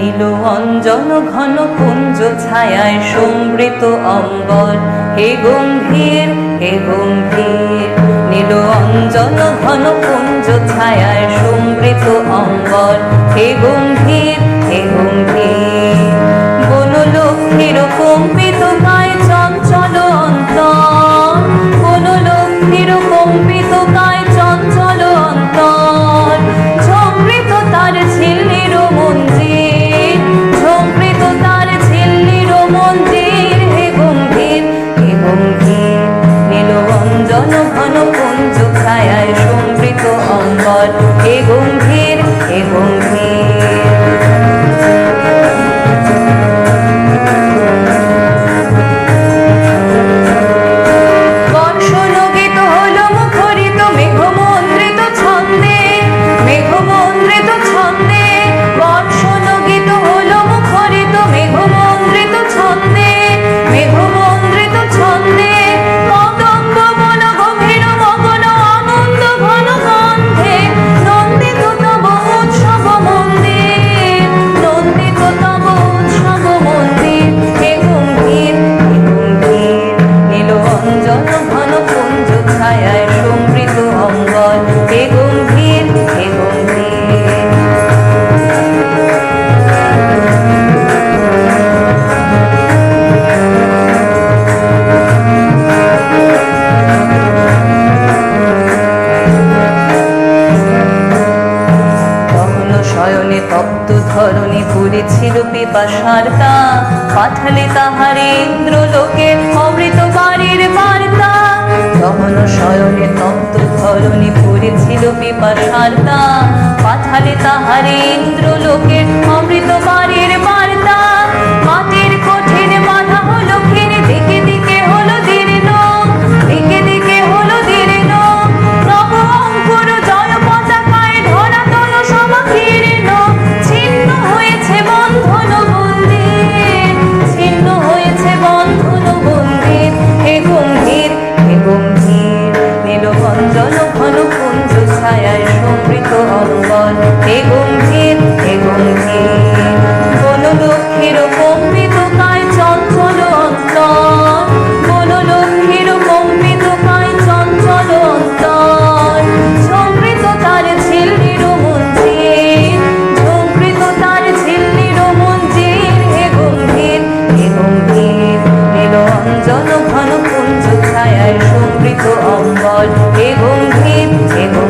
নীল অঞ্জন ঘন কুঞ্জ ছায়ায় সমৃত অম্বর হে গম্ভীর হে গম্ভীর, নীল অঞ্জন ঘন কুঞ্জ ছায়ায় সমৃত অম্বর হে গম্ভীর শয়নে তপ্ত ধরণী পুরেছিল পিপাসার তা পাঠালে তাহারে ইন্দ্র লোকে অমৃত বাড়ির বার্তা। তখন শয়নে তপ্ত ধরণী পুরেছিল পিপাসার তা পাঠালে তাহারে ইন্দ্র লোকে ছায়ায় সমৃত অম্বল এবং ভিত এবং